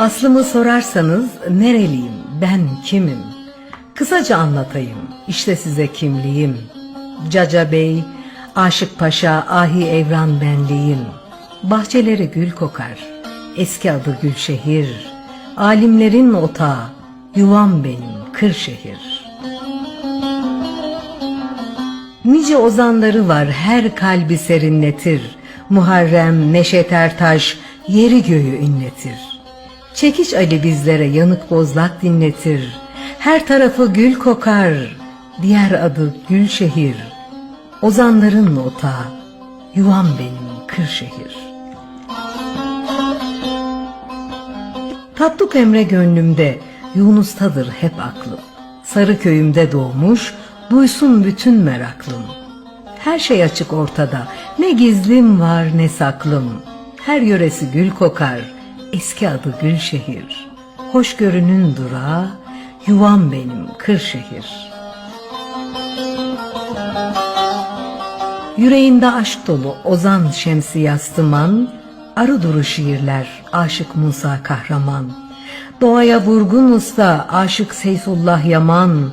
Aslımı sorarsanız nereliyim, ben kimim? Kısaca anlatayım, işte size kimliğim. Caca Bey, Aşık Paşa, Ahi Evran benliğim. Bahçeleri gül kokar, eski adı Gülşehir. Alimlerin otağı, yuvam benim Kırşehir. Nice ozanları var her kalbi serinletir. Muharrem, Neşet Ertaş yeri göğü inletir. Çekiç Ali bizlere yanık bozlak dinletir. Her tarafı gül kokar, diğer adı Gülşehir. Ozanların otağı, yuvam benim Kırşehir. Tatlı Emre gönlümde, Yunus'tadır hep aklım. Sarı köyümde doğmuş, duysun bütün meraklım. Her şey açık ortada, ne gizlim var ne saklım. Her yöresi gül kokar, eski adı Gülşehir. Hoşgörünün durağı, yuvam benim Kırşehir. Yüreğinde aşk dolu Ozan Şemsi Yastıman, arı duru şiirler Aşık Musa Kahraman. Doğaya vurgun usta Aşık Seyfullah Yaman,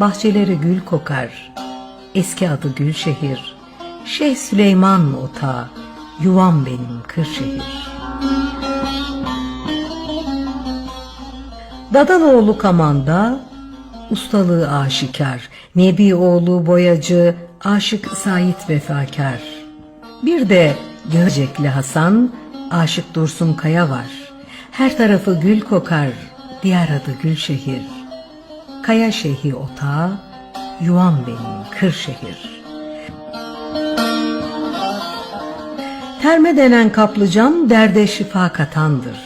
bahçeleri gül kokar, eski adı Gülşehir. Şeyh Süleyman Ota, yuvam benim Kırşehir. Dadaloğlu Kaman'da ustalığı aşikar, Nebi oğlu boyacı, aşık Sait vefakar. Bir de Göcekli Hasan, aşık Dursun Kaya var. Her tarafı gül kokar, diğer adı Gülşehir. Kaya Şeyhi Otağı, yuvam benim Kırşehir. Terme denen kaplıcam derde şifa katandır.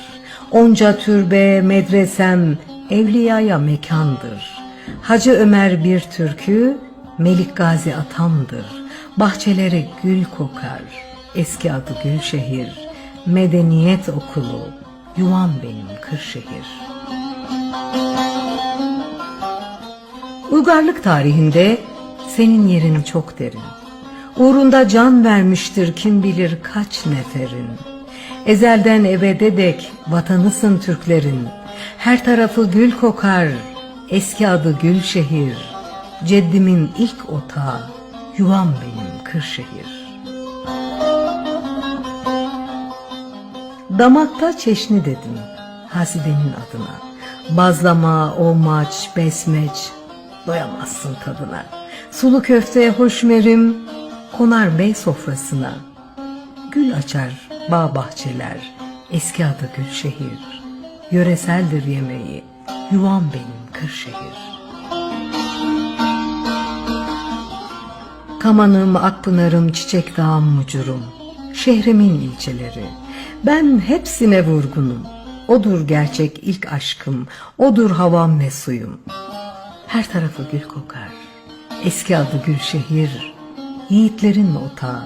Onca türbe, medresem, evliyaya mekandır. Hacı Ömer bir türkü, Melik Gazi atamdır. Bahçeleri gül kokar, eski adı Gülşehir. Medeniyet okulu, yuvam benim Kırşehir. Uygarlık tarihinde senin yerin çok derin. Uğrunda can vermiştir kim bilir kaç neferin. Ezelden ebede dek vatanısın Türklerin. Her tarafı gül kokar, eski adı Gülşehir. Ceddimin ilk otağı, yuvam benim Kırşehir. Damakta çeşni dedim, Haside'nin adına. Bazlama, omaç, besmeç, doyamazsın tadına. Sulu köfteye hoşmerim, konar bey sofrasına. Gül açar bağ bahçeler, eski adı Gülşehir. Yöreseldir yemeği, yuvam benim Kırşehir. Kamanım, Akpınarım, Çiçek Dağım, Mucurum. Şehrimin ilçeleri. Ben hepsine vurgunum. Odur gerçek ilk aşkım, odur havam ve suyum. Her tarafı gül kokar. Eski adı Gülşehir. Yiğitlerin otağı.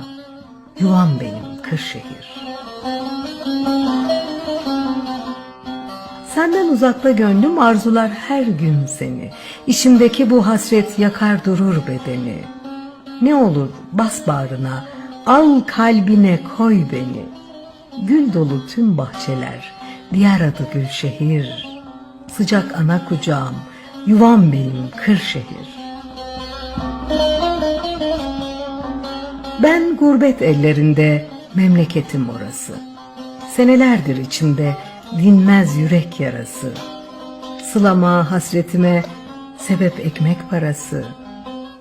Yuvam benim Kırşehir. Senden uzakta gönlüm arzular her gün seni. İçimdeki bu hasret yakar durur bedeni. Ne olur bas bağrına, al kalbine koy beni. Gül dolu tüm bahçeler, diğer adı Gülşehir. Sıcak ana kucağım, yuvam benim Kırşehir. Ben gurbet ellerinde, memleketim orası. Senelerdir içimde dinmez yürek yarası. Sılama, hasretime sebep ekmek parası.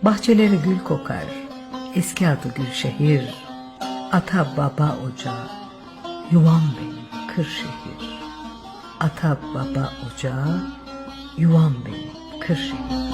Bahçeleri gül kokar, eski adı Gülşehir. Ata baba ocağı, yuvam benim Kırşehir. Ata baba ocağı, yuvam benim Kırşehir.